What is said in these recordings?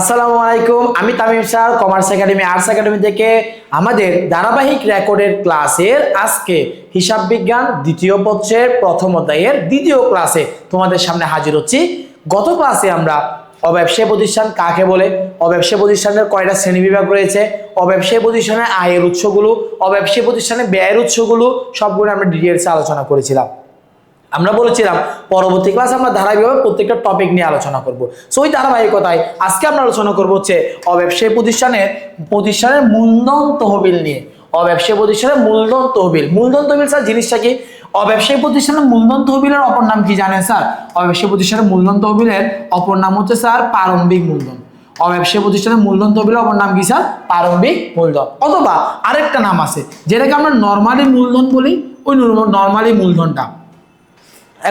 আসসালামু আলাইকুম, আমি Tamim sir commerce academy arts academy থেকে আমাদের ধারাবাহিক রেকর্ডের ক্লাসের আজকে হিসাব বিজ্ঞান দ্বিতীয় পত্রের প্রথম অধ্যায়ের দ্বিতীয় ক্লাসে তোমাদের সামনে হাজির হচ্ছি। গত ক্লাসে আমরা অব্যবসায়ী প্রতিষ্ঠান কাকে বলে অব্যবসায়ী প্রতিষ্ঠানের কয়টা শ্রেণীবিভাগ রয়েছে অব্যবসায়ী প্রতিষ্ঠানের আয়ের উৎসগুলো অব্যবসায়ী প্রতিষ্ঠানের ব্যয়ের উৎসগুলো, সবগুলো আমরা ডিটেলসে আলোচনা করেছিলাম। আমরা বলেছিলাম, পরবর্তী ক্লাস আমরা ধারাবাহিকভাবে প্রত্যেকটা টপিক নিয়ে আলোচনা করব। সো ওই ধারাবাহিকতায় আজকে আমরা আলোচনা করব হচ্ছে অব্যবসায়ী প্রতিষ্ঠানের প্রতিষ্ঠানের মূলধন তহবিল নিয়ে। অব্যবসায়ী প্রতিষ্ঠানের মূলধন তহবিল। মূলধন তহবিল, স্যার, জিনিসটা কি? অব্যবসায়ী প্রতিষ্ঠানের মূলধন তহবিলের অপর নাম কি জানেন, স্যার? অব্যবসায়ী প্রতিষ্ঠানের মূলধন তহবিলের অপর নাম হচ্ছে, স্যার, প্রারম্ভিক মূলধন। অব্যবসায়ী প্রতিষ্ঠানের মূলধন তহবিলের অপর নাম কি, স্যার? প্রারম্ভিক মূলধন। অথবা আরেকটা নাম আছে, যেটাকে আমরা নর্মালি মূলধন বলি, ওই নর্মালি মূলধনটা।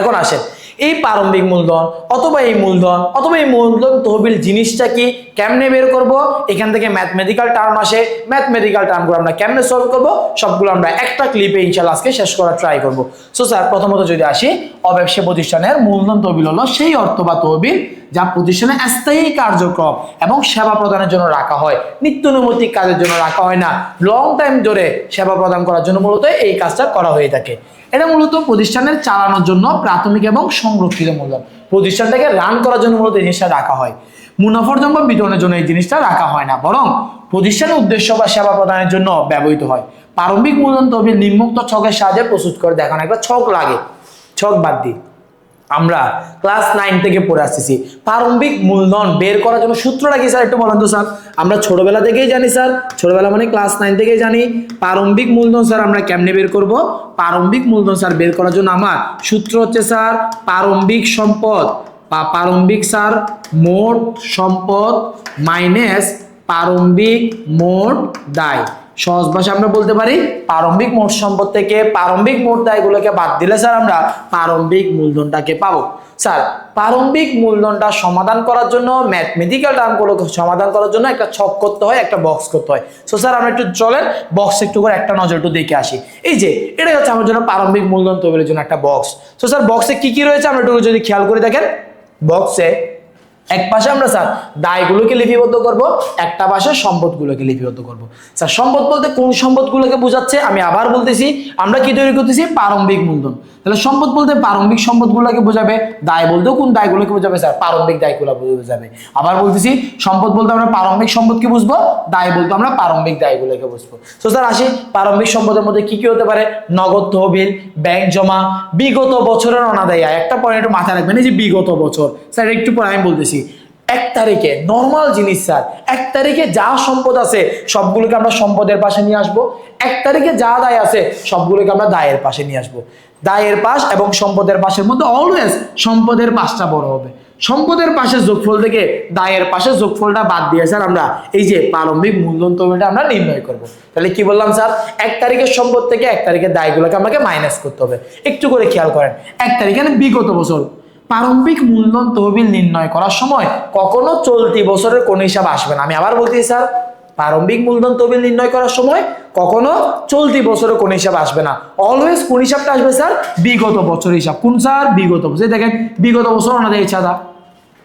এখন আসেন। এই প্রারম্ভিক মূলধন অথবা এই মূলধন অথবা এই মূলধন তহবিল জিনিসটা কি কেমনে বের করব? এখান থেকে ম্যাথমেটিক্যাল টার্ম আসে। ম্যাথমেটিক্যাল টার্মগুলো আমরা কেমনে সলভ করব? সবগুলো আমরা একটা ক্লিপে ইনশাল্লাহ আজকে শেষ করার ট্রাই করব। সো স্যার প্রথমত যদি আসি অব্যবসায় প্রতিষ্ঠানের মূলধন তহবিল হলো সেই অর্থ বা তহবিল যা প্রতিষ্ঠানে স্থায়ী কার্যক্রম এবং সেবা প্রদানের জন্য রাখা হয়। নিত্য নৈমিত্তিক কাজের জন্য রাখা হয় না। লং টাইম ধরে সেবা প্রদান করার জন্য মূলত এই কাজটা করা হয়ে থাকে। এটা মূলত প্রতিষ্ঠানের চালানোর জন্য প্রাথমিক এবং সংরক্ষিত মূলধন প্রতিষ্ঠানটাকে রান করার জন্য মূলত এই জিনিসটা রাখা হয়। মুনাফার্জন বা বিতরণের জন্য এই জিনিসটা রাখা হয় না। বরং প্রতিষ্ঠানের উদ্দেশ্য বা সেবা প্রদানের জন্য ব্যবহৃত হয়। প্রারম্ভিক মূলধন তবে নিম্মুক্ত ছকের সাহায্যে প্রস্তুত করে। দেখানো একটা ছক লাগে। ছক বাদ দিই। আমরা ক্লাস নাইন থেকে পড়ে আসতেছি। প্রারম্ভিক মূলধন বের করার জন্য সূত্রটা কি স্যার? একটু বলেন তো স্যার। আমরা ছোটবেলা থেকেই জানি স্যার। ছোটবেলা মানে ক্লাস নাইন থেকেই জানি। প্রারম্ভিক মূলধন স্যার আমরা কেমনে বের করব? প্রারম্ভিক মূলধন স্যার বের করার জন্য আমার সূত্র হচ্ছে স্যার, প্রারম্ভিক সম্পদ বা প্রারম্ভিক স্যার মোট সম্পদ মাইনাস প্রারম্ভিক মোট দায়। সহজ ভাষা আমরা বলতে পারি, প্রারম্ভিক মোট সম্পদ থেকে প্রারম্ভিক মোট দায়গুলোকে বাদ দিলে স্যার আমরা প্রারম্ভিক মূলধনটাকে পাবো। স্যার, প্রারম্ভিক মূলধনটা সমাধান করার জন্য ম্যাথমেটিক্যাল টার্মগুলোকে সমাধান করার জন্য একটা ছক করতে হয়, একটা বক্স করতে হয়। সো স্যার, আমরা একটু চলেন বক্স একটু করে একটা নজর একটু দেখে আসি। এই যে, এটা হচ্ছে আমার জন্য প্রারম্ভিক মূলধন তৈরির জন্য একটা বক্স সো স্যার বক্সে কি কি রয়েছে? আমরা একটু যদি খেয়াল করে দেখেন। বক্সে এক পাশে আমরা, স্যার, দায়গুলোকে লিপিবদ্ধ করব, একটা পাশে সম্পদগুলোকে লিপিবদ্ধ করব। স্যার, সম্পদ বলতে কোন সম্পদগুলোকে বোঝাচ্ছে? আমি আবার বলতেছি, আমরা কি তৈরি করতেছি? প্রারম্ভিক মূলধন। তাহলে সম্পদ বলতে প্রারম্ভিক সম্পদগুলোকে বোঝাবে, দায় বলতেও কোন দায়গুলোকে বোঝাবে স্যার প্রারম্ভিক দায়গুলো বোঝাবে। আবার বলতেছি, সম্পদ বলতে আমরা প্রারম্ভিক সম্পদকে বুঝব, দায় বলতে আমরা প্রারম্ভিক দায়গুলোকে বুঝব। তো স্যার আসি, প্রারম্ভিক সম্পদের মধ্যে কি কি হতে পারে? নগদ তহবিল ব্যাংক জমা, বিগত বছরের অনাদায়ী একটা পয়েন্ট মাথায় রাখবেন, এই যে বিগত বছর। স্যার একটু পরে আমি বলতেছি। এক তারিখে নর্মাল জিনিস স্যার। এক তারিখে যা সম্পদ আছে, সবগুলোকে আমরা সম্পদের পাশে নিয়ে আসব। এক তারিখে যা দায় আছে, সবগুলোকে আমরা দায়ের পাশে নিয়ে আসব। দায়ের পাশ এবং সম্পদের পাশের মধ্যে অলওয়েজ সম্পদের পাশটা বড় হবে। সম্পদের পাশে যোগফল থেকে দায়ের পাশে যোগফলটা বাদ দিয়ে স্যার আমরা এই যে প্রারম্ভিক মূলধন তহবিলটা আমরা নির্ণয় করব। তাহলে কি বললাম স্যার? এক তারিখের সম্পদ থেকে এক তারিখের দায়গুলোকে আমাকে মাইনাস করতে হবে। একটু করে খেয়াল করেন, এক তারিখে বিগত বছর প্রারম্ভিক মূলধন তহবিল নির্ণয় করার সময় কখনো চলতি বছরের কোন হিসাব আসবে না। আমি আবার বলছি স্যার, প্রারম্ভিক মূলধন তহবিল নির্ণয় করার সময় কখনো চলতি বছরের কোন হিসাব আসবে না। অলওয়েজ কোন হিসাবটা আসবে, স্যার? বিগত বছরের হিসাব। কোন, স্যার? বিগত বছর। দেখেন, বিগত বছর ওনাদের ছাড়া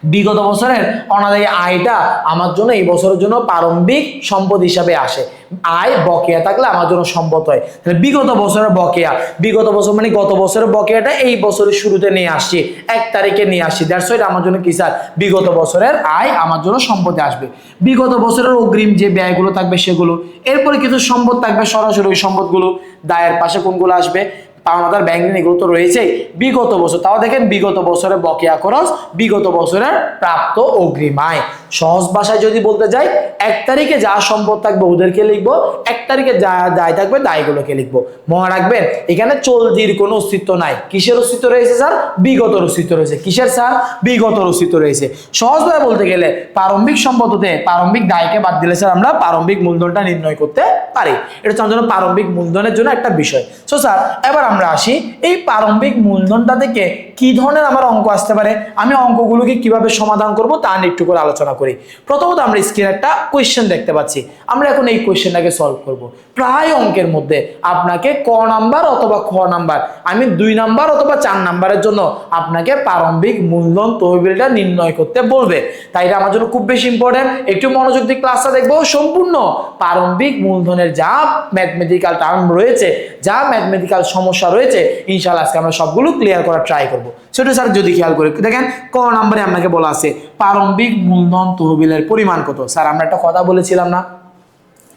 বিগত বছরের অনাদায়ী আয়টা আমার জন্য এই বছরের জন্য প্রারম্ভিক সম্পদ হিসাবে আসে। আয়, বকেয়া থাকলে আমার জন্য সম্পদ হয়। তাহলে বিগত বছরের বকেয়া। বিগত বছর মানে গত বছরের বকেয়াটা এই বছরের শুরুতে নিয়ে আসছি। এক তারিখে নিয়ে আসছি। দ্যাটস ওয়াইট আমার জন্য কি স্যার? বিগত বছরের আয় আমার জন্য সম্পদে আসবে। বিগত বছরের অগ্রিম যে ব্যয়গুলো থাকবে সেগুলো। এরপরে কিছু সম্পদ থাকবে সরাসরি ওই সম্পদগুলো। দায়ের পাশে কোনগুলো আসবে? পাওনাদার ব্যাংক ঋণ এগুলো তো রয়েছে বিগত বছর, তাও দেখেন বিগত বছরের বকেয়া খরচ, বিগত বছরের প্রাপ্ত অগ্রিম আয়। সহজ ভাষায় যদি বলতে যাই, এক তারিখে যা সম্পদ থাকবে ওদেরকে লিখব, এক তারিখে যা দায় থাকবে দায়গুলোকে লিখব। মনে রাখবেন, এখানে চলতির কোনো অস্তিত্ব নাই। কিসের অস্তিত্ব রয়েছে, স্যার? বিগত অস্তিত্ব রয়েছে। কিসের, স্যার? বিগত অস্তিত্ব রয়েছে। সহজভাবে বলতে গেলে, প্রারম্ভিক সম্পদ হতে প্রারম্ভিক দায়কে বাদ দিলে, স্যার, আমরা প্রারম্ভিক মূলধনটা নির্ণয় করতে পারি। এটা হচ্ছে প্রারম্ভিক মূলধনের জন্য একটা বিষয়। সো স্যার, এবার আমরা আসি, এই প্রারম্ভিক মূলধনটা থেকে কি ধরনের আমার অঙ্ক আসতে পারে? আমি অঙ্কগুলোকে কীভাবে সমাধান করব, তা নিয়ে একটু করে আলোচনা করি। প্রথমত আমরা স্ক্রিনে একটা কোয়েশ্চেন দেখতে পাচ্ছি। আমরা এখন এই কোয়েশ্চেনটাকে সলভ করব। প্রায় অঙ্কের মধ্যে আপনাকে ক নাম্বার অথবা খ নাম্বার, আমি দুই নাম্বার অথবা চার নাম্বারের জন্য আপনাকে প্রারম্ভিক মূলধন তহবিলটা নির্ণয় করতে বলবে। তাই এটা আমার জন্য খুব বেশি ইম্পর্টেন্ট একটু মনোযোগ দিয়ে ক্লাসটা দেখব। সম্পূর্ণ প্রারম্ভিক মূলধনের যা ম্যাথমেটিক্যাল টার্ম রয়েছে যা ম্যাথমেটিক্যাল সমস্যা রয়েছে, ইনশাআল্লাহ আজকে আমরা সবগুলো ক্লিয়ার করার ট্রাই করব। সেটা স্যার যদি খেয়াল করে দেখেন, ক নম্বরে আপনাকে বলা আছে, প্রারম্ভিক মূলধন তহবিলের পরিমাণ কত? স্যার আমরা একটা কথা বলেছিলাম না?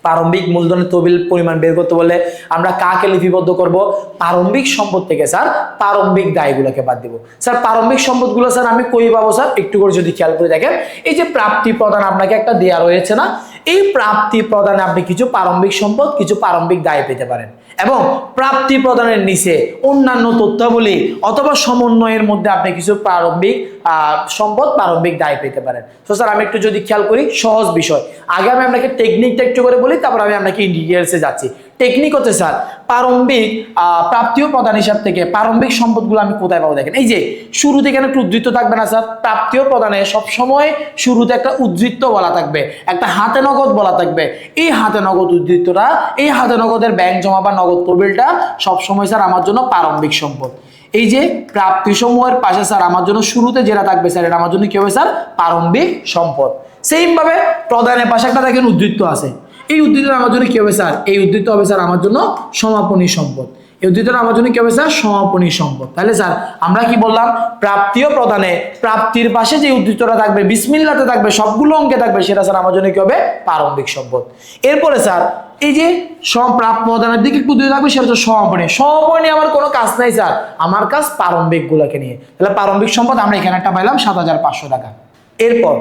প্রারম্ভিক মূলধনের তহবিল পরিমাণ বের করতে বলে আমরা কাকে লিপিবদ্ধ করব? প্রারম্ভিক সম্পদ থেকে স্যার প্রারম্ভিক দায়গুলোকে বাদ দিব। স্যার প্রারম্ভিক সম্পদগুলো স্যার আমি কই পাবো স্যার একটু করে যদি খেয়াল করে দেখেন, এই যে প্রাপ্তি প্রদান আপনাকে একটা দেয়া রয়েছে না? এই প্রাপ্তি প্রদানে আপনি কিছু প্রারম্ভিক সম্পদ, কিছু প্রারম্ভিক দায় পেতে পারেন। এবং প্রাপ্তি প্রদানের নিচে অন্যান্য তথ্যাবলী অথবা সমন্বয়ের মধ্যে আপনি কিছু প্রারম্ভিক সম্পদ, প্রারম্ভিক দায় পেতে পারেন। তো স্যার আমি একটু যদি খেয়াল করি, সহজ বিষয়। আগে আমি আপনাকে টেকনিকটা একটু করে বলি, তারপর আমি আপনাকে ইন্ডিটেলসে যাচ্ছি। টেকনিক হচ্ছে স্যার প্রারম্ভিক আহ, প্রাপ্তিও প্রদান হিসাব থেকে প্রারম্ভিক সম্পদগুলো আমি কোথায় পাবো দেখেন। এই যে শুরুতে এখানে একটু উদ্ধৃত্ত থাকবে না স্যার প্রাপ্তিও প্রদানে সবসময় শুরুতে একটা উদ্ধৃত্ত বলা থাকবে একটা হাতে নগদ বলা থাকবে। এই হাতে নগদ উদ্ধৃত্তটা এই হাতে নগদের ব্যাংক জমা বা নগদ তহবিলটা সবসময় স্যার আমার জন্য প্রারম্ভিক সম্পদ। এই যে প্রাপ্তি সমূহের পাশে স্যার আমার জন্য শুরুতে যেটা থাকবে স্যার এটা আমার জন্য কি হবে স্যার? প্রারম্ভিক সম্পদ। সেম ভাবে প্রদানের পাশে একটা দেখেন উদ্ধৃত্ত আছে। এই উদ্ধৃতটা আমার জন্য কি হবে, স্যার? এই উদ্ধৃত্ত হবে, স্যার, আমার জন্য সমাপনী সম্পদ। এই উদ্ধৃতটা আমার জন্য কি হবে, স্যার? সমাপনী সম্পদ। তাহলে, স্যার, আমরা কি বললাম? প্রাপ্তিও প্রদানে, প্রাপ্তির পাশে যে উদ্ধৃতটা থাকবে, বিসমিল্লাতে থাকবে, সবগুলো অঙ্কে থাকবে, সেটা, স্যার, আমার জন্য কি হবে? প্রারম্ভিক সম্পদ। এরপরে, স্যার, এই যে সম্প্রাপ প্রদানের দিকে একটু দিয়ে থাকবে, সেটা হচ্ছে সমাপনী। সমাপনী আমার কোনো কাজ নাই, স্যার। আমার কাজ প্রারম্ভিক গুলোকে নিয়ে। তাহলে প্রারম্ভিক সম্পদ আমরা এখানে একটা পাইলাম, সাত হাজার পাঁচশো টাকা। এরপর,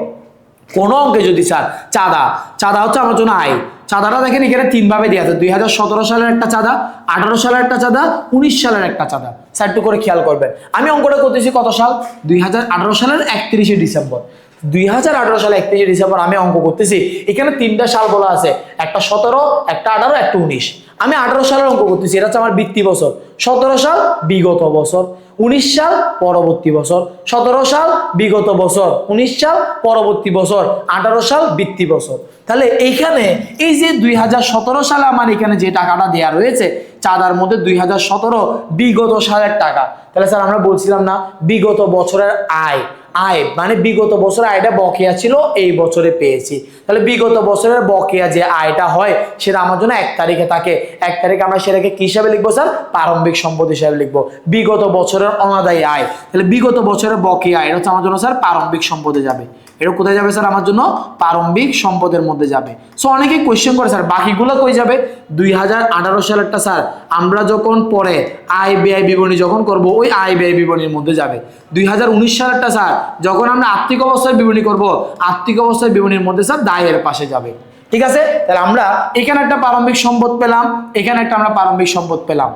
কোন অঙ্কে যদি, স্যার, চাঁদা চাঁদা হচ্ছে আমার জন্য আয়। চাঁদাটা দেখেন এখানে তিন ভাবে দেওয়া আছে। দুই সতেরো সালের একটা চাঁদা, আঠারো সালের একটা চাঁদা, উনিশ সালের একটা চাঁদা। স্যার, একটু করে খেয়াল করবেন। আমি অঙ্কটা করতেছি কত সাল? দুই হাজার আঠারো সালের একত্রিশে ডিসেম্বর। দুই হাজার আঠারো সালে একত্রিশে ডিসেম্বর আমি অঙ্ক করতেছি। এখানে তিনটা সাল বলা আছে। একটা সতেরো, একটা আঠারো, একটা উনিশ। আমি আঠারো সালের অঙ্ক করতেছি। এটা হচ্ছে আমার বৃত্তি বছর। সতেরো সাল বিগত বছর। উনিশ সাল পরবর্তী বছর। সতেরো সাল বিগত বছর। উনিশ সাল পরবর্তী বছর। আঠারো সাল বৃত্তি বছর। তাহলে এইখানে এই যে দুই হাজার সতেরো সালে আমার এখানে যে টাকাটা দেয়া রয়েছে, চাঁদার মধ্যে দুই হাজার সতেরো বিগত সালের টাকা। তাহলে স্যার আমরা বলছিলাম না বিগত বছরের আয়। আয় মানে বিগত বছরের আয়টা বকেয়া ছিল, এই বছরে পেয়েছি। তাহলে বিগত বছরের বকেয়া যে আয়টা হয়, সেটা আমার জন্য এক তারিখে থাকে। এক তারিখে আমরা সেটাকে কি হিসাবে লিখব স্যার? প্রারম্ভিক সম্পদ হিসাবে লিখব। বিগত বছরের অনাদায়ী আয়। তাহলে বিগত বছরের বকেয়া আয়, এটা হচ্ছে আমার জন্য স্যার প্রারম্ভিক সম্পদে যাবে। এটা কোথায় যাবে স্যার? আমার জন্য প্রারম্ভিক সম্পদের মধ্যে যাবে। সো অনেকেই কোয়েশ্চেন করে, স্যার, বাকিগুলো কই যাবে? দুই হাজার আঠারো সালেরটা, স্যার, আমরা যখন পরে আয়, ব্যয়, বিবরণী যখন করব, ওই আয়, ব্যয়, বিবরণীর মধ্যে যাবে। দুই হাজার উনিশ সালেরটা, স্যার, যখন আমরা আর্থিক অবস্থায় বিবরণী করব, আর্থিক অবস্থায় বিবরণীর মধ্যে, স্যার, দায়ের পাশে যাবে। ঠিক আছে? তাহলে আমরা এখানে একটা প্রারম্ভিক সম্পদ পেলাম, এখানে একটা আমরা প্রারম্ভিক সম্পদ পেলাম।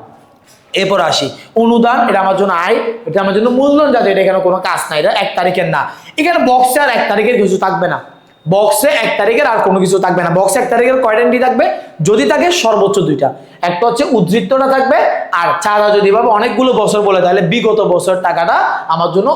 এরপর আসি। অনুদান, এটা আমার জন্য আয়, এটা আমার জন্য মূলধন যাতে এটা এখানে কোনো কাজ নাই, এটা এক তারিখের না। এখানে বক্সে আর এক তারিখের কিছু থাকবে না। বক্সে এক তারিখের আর কোনো কিছু থাকবে না। বক্সে এক তারিখের কয়টা এন্ট্রি থাকবে? যদি থাকে সর্বোচ্চ দুইটা। একটা হচ্ছে উদ্ধৃত্তটা থাকবে, আর চাঁদা যদি ভাবে অনেকগুলো বছর বলে, তাহলে বিগত বছর টাকাটা আমার জন্য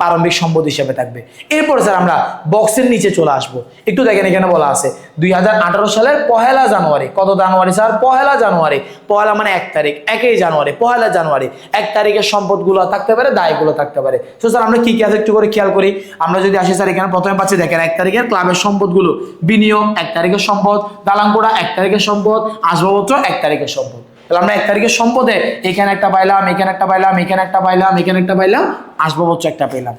প্রারম্ভিক সম্পদ হিসেবে থাকবে। এরপরে স্যার আমরা বক্সের নিচে চলে আসব। একটু দেখেন এখানে বলা আছে, দুই হাজার আঠারো সালের পহেলা জানুয়ারি। কত জানুয়ারি স্যার? পহেলা জানুয়ারি। পহেলা মানে এক তারিখ, একই জানুয়ারি, পহেলা জানুয়ারি। এক তারিখের সম্পদগুলো থাকতে পারে, দায়গুলো থাকতে পারে। তো স্যার আমরা কি কি আছে একটু করে খেয়াল করি। আমরা যদি আসি স্যার এখানে প্রথমে পাচ্ছি, দেখেন এক তারিখের ক্লাবের সম্পদগুলো। বিনিয়োগ, এক তারিখের সম্পদ। দালাঙ্কোড়া এক তারিখের সম্পদ। আসবাবপত্র, এক তারিখের সম্পদ। তাহলে আমরা এক তারিখের সম্পদে এখানে একটা পাইলাম, এখানে একটা পাইলাম, এখানে একটা পাইলাম, এখানে একটা পাইলাম আসবাবপত্র একটা পেলাম।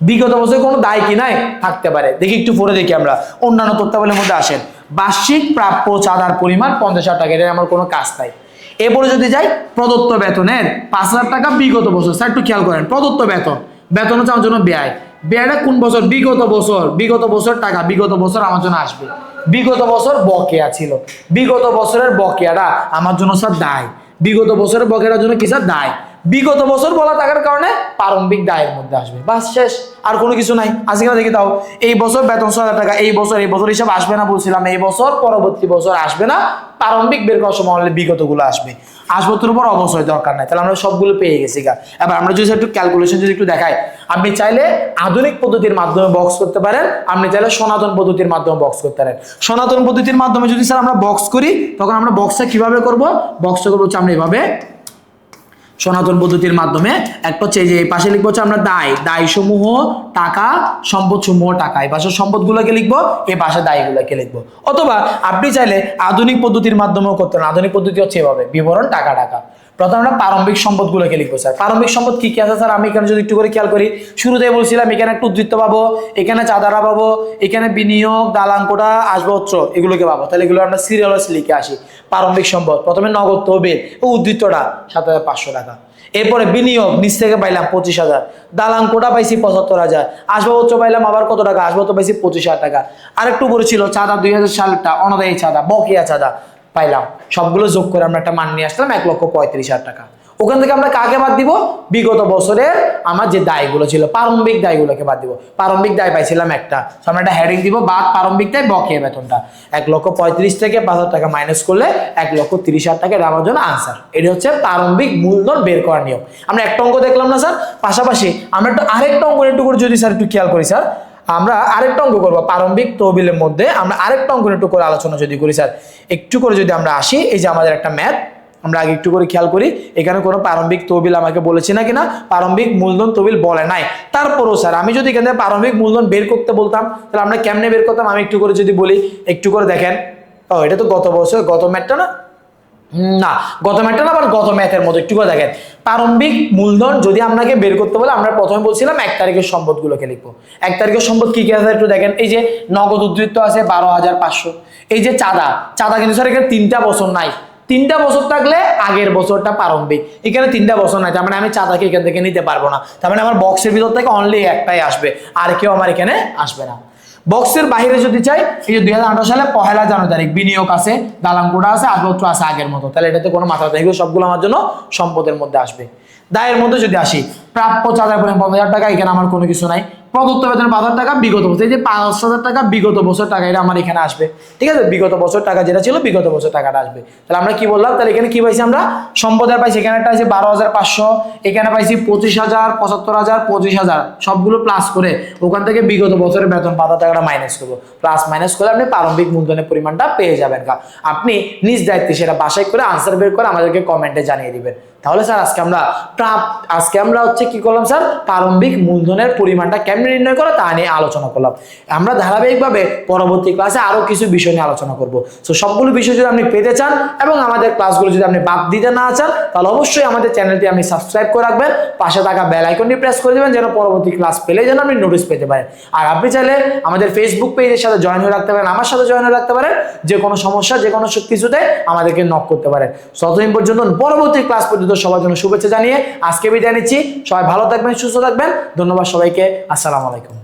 বিগত বছরে কোনো দায় কি নাই? থাকতে পারে। দেখি একটু পরে দেখি আমরা। অন্যান্য তথ্যাবলীর মধ্যে আসেন। বার্ষিক প্রাপ্য চাঁদার পরিমাণ পঞ্চাশ হাজার টাকা, এটা আমার কোনো কাজ নাই। এরপরে যদি যাই, প্রদত্ত বেতনের পাঁচ হাজার টাকা বিগত বছর। স্যার, একটু খেয়াল করেন, প্রদত্ত বেতন। বেতন হচ্ছে আমার জন্য ব্যয়। ব্যয়টা কোন বছর? বিগত বছর বিগত বছর টাকা, বিগত বছর আমার জন্য আসবে। বিগত বছর বকেয়া ছিল। বিগত বছরের বকেয়াটা আমার জন্য স্যার দায়। বিগত বছরের বকেয়াটার জন্য কি স্যার দায়? বিগত বছর বলা থাকার কারণে প্রারম্ভিক দায়ের মধ্যে আসবে। বাস শেষ, আর কোনো কিছু নাই। আজকে না দেখি তাও এই বছর বেতন ছয় হাজার টাকা, এই বছর এই বছর হিসাব আসবে না বলছিলাম, এই বছর, পরবর্তী বছর আসবে না। প্রারম্ভিক বের করার সময় হলে বিগতগুলো আসবে। আসব তোর উপর অবশ্যই দরকার নাই। তাহলে আমরা সবগুলো পেয়ে গেছি গা। এবার আমরা যদি একটু ক্যালকুলেশন যদি একটু দেখাই, আপনি চাইলে আধুনিক পদ্ধতির মাধ্যমে বক্স করতে পারেন, আপনি চাইলে সনাতন পদ্ধতির মাধ্যমে বক্স করতে পারেন। সনাতন পদ্ধতির মাধ্যমে যদি স্যার আমরা বক্স করি, তখন আমরা বক্সটা কীভাবে করব? বক্সটা করব হচ্ছে আমরা এইভাবে সনাতন পদ্ধতির মাধ্যমে। একটা হচ্ছে যে এই পাশে লিখব হচ্ছে আমরা দায়। দায় সমূহ টাকা সম্পদ সমূহ টাকা। এই পাশে সম্পদগুলোকে লিখব, এই পাশে দায়গুলোকে লিখব। অথবা আপনি চাইলে আধুনিক পদ্ধতির মাধ্যমেও করতে পারেন। আধুনিক পদ্ধতি হচ্ছে এভাবে, বিবরণ, টাকা টাকা। প্রথমে আমরা প্রারম্ভিক সম্পদগুলোকে লিখব, স্যার। প্রারম্ভিক সম্পদ কি কি আছে, স্যার? আমি এখানে যদি একটু করে খেয়াল করি শুরুতে বলছিলাম এখানে একটু উদ্ধৃত্ত পাবো, এখানে চাঁদারা পাবো, এখানে বিনিয়োগ দালাঙ্কটা আসবাবপত্র এগুলোকে পাবো। তাহলে এগুলো আমরা সিরিয়াল লিখে আসি। প্রারম্ভিক সম্পদ, প্রথমে নগদ তহবিল ও উদ্ধৃত্তটা সাত হাজার পাঁচশো টাকা। এরপরে বিনিয়োগ, নিচ থেকে পাইলাম পঁচিশ হাজার। দালাঙ্কটা পাইছি পঁচাত্তর হাজার। আসবাবপত্র পাইলাম আবার কত টাকা? আসবাবপত্র পাইছি পঁচিশ হাজার টাকা। আরেকটু উপরে ছিল চাঁদা দুই হাজার সালটা, অনাদায়ী চাঁদা, বকেয়া চাঁদা। পাইলাম। সবগুলো যোগ করে আমরা একটা মান নিয়ে আসলাম এক লক্ষ পঁয়ত্রিশ হাজার টাকা। ওখান থেকে আমরা কাকে বাদ দিব? বিগত বছরের আমার যে দায়গুলো ছিল, প্রারম্ভিক দায়গুলোকে বাদ দিব। প্রারম্ভিক দায় পাইছিলাম একটা। আমরা একটা হ্যারিং দিব, বাদ প্রারম্ভিক দায় বকেয়া বেতনটা। এক লক্ষ পঁয়ত্রিশ থেকে পাঁচ হাজার টাকা মাইনাস করলে এক লক্ষ তিরিশ হাজার টাকা আমার জন্য আনসার এটা হচ্ছে প্রারম্ভিক মূলধন বের করার নিয়ম। আমরা একটা অঙ্ক দেখলাম না, স্যার? পাশাপাশি আমরা একটু আরেকটা অঙ্ক একটু করে যদি, স্যার, একটু খেয়াল করি, স্যার। আমরা আরেকটা অঙ্ক করব, প্রারম্ভিক তহবিলের মধ্যে আমরা আরেকটা অঙ্ক একটু করে আলোচনা যদি করি, স্যার। একটু করে যদি আমরা আসি, এই যে আমাদের একটা ম্যাথ, আমরা আগে একটু করে খেয়াল করি, এখানে কোনো প্রারম্ভিক তহবিল আমাকে বলেছে না কিনা, প্রারম্ভিক মূলধন তহবিল বলে নাই। তারপরও, স্যার, আমি যদি এখানে প্রারম্ভিক মূলধন বের করতে বলতাম, তাহলে আমরা কেমনে বের করতাম? আমি একটু করে যদি বলি, একটু করে দেখেন। ও, এটা তো গত বছর, গত ম্যাথটা না? না গত ম্যাথটা না, আবার গত ম্যাথের মতো, একটু দেখেন। প্রারম্ভিক মূলধন যদি আপনাকে বের করতে বলে, আমরা প্রথমে বলছিলাম এক তারিখের সম্পদগুলোকে লিখব। এক তারিখের সম্পদ কি কি আছে একটু দেখেন। এই যে নগদ উদ্ধৃত্ত আছে বারো হাজার পাঁচশো। এই যে চাঁদা চাঁদা কিন্তু স্যার এখানে তিনটা বছর নাই। তিনটা বছর থাকলে আগের বছরটা প্রারম্ভিক। এখানে তিনটা বছর নাই, তার মানে আমি চাঁদাকে এখান থেকে নিতে পারব না। তার মানে আমার বক্সের ভিতর থেকে অনলি একটাই আসবে, আর কেউ আমার এখানে আসবে না। বক্সের বাইরে যদি চাই, এই যে দুই হাজার আঠারো সালে পহেলা জানুয়ারি তারিখ, বিনিয়োগ আছে দালাঙ্কুটা আছে আসবাবপত্র আছে আগের মতো। তাহলে এটাতে কোনো মাথা থাকবে সবগুলো আমার জন্য সম্পদের মধ্যে আসবে। দায়ের মধ্যে যদি আসি, প্রাপ্য চাঁদার পরিমাণ পঞ্চাশ হাজার টাকা, এখানে আমার কোনো কিছু নাই। প্রদত্ত বেতন পাঁচ হাজার টাকা বিগত বছর। এই যে পাঁচ হাজার টাকা বিগত বছর টাকা এটা আমার এখানে আসবে। ঠিক আছে? বিগত বছর টাকা যেটা ছিল বিগত বছর টাকাটা আসবে। তাহলে আমরা কি বললাম? তাহলে এখানে কি পাইছি আমরা? সম্পদের পাইছি। এখানে একটা আছে বারো হাজার পাঁচশো। এখানে পাইছি পঁচিশ হাজার, পঁচাত্তর হাজার, পঁচিশ হাজার। সবগুলো প্লাস করে ওখান থেকে বিগত বছরের বেতন পাতা টাকাটা মাইনাস করব। প্লাস মাইনাস করে আপনি প্রারম্ভিক মূলধনের পরিমাণটা পেয়ে যাবেন গা। আপনি নিজ দায়িত্বে সেটা বাসায় করে আনসার বের করে আমাদেরকে কমেন্টে জানিয়ে দিবেন। তাহলে স্যার আজকে আমরা প্রাপ আজকে আমরা হচ্ছে কি করলাম স্যার প্রারম্ভিক মূলধনের পরিমাণটা কেমনে নির্ণয় করা, তা নিয়ে আলোচনা করলাম। আমরা ধারাবাহিকভাবে পরবর্তী ক্লাসে আরও কিছু বিষয় নিয়ে আলোচনা করব। সো সবগুলো বিষয় যদি আপনি পেতে চান এবং আমাদের ক্লাসগুলো যদি আপনি বাদ দিতে না চান, তাহলে অবশ্যই আমাদের চ্যানেলটি আপনি সাবস্ক্রাইব করে রাখবেন। পাশে থাকা বেল আইকনটি প্রেস করে দেবেন যেন পরবর্তী ক্লাস পেলে যেন আপনি নোটিস পেতে পারেন। আর আপনি চাইলে আমাদের ফেসবুক পেজের সাথে জয়েন হয়ে রাখতে পারেন, আমার সাথে জয়েন হয়ে রাখতে পারেন। যে কোনো সমস্যা, যে কোনো কিছুতে আমাদেরকে নক করতে পারেন ততদিন পর্যন্ত পরবর্তী ক্লাস পর্যন্ত সবার জন্য শুভেচ্ছা জানিয়ে আজকে বিদায় নিচ্ছি। সবাই ভালো থাকবেন, সুস্থ থাকবেন। ধন্যবাদ সবাইকে। আসসালামু আলাইকুম।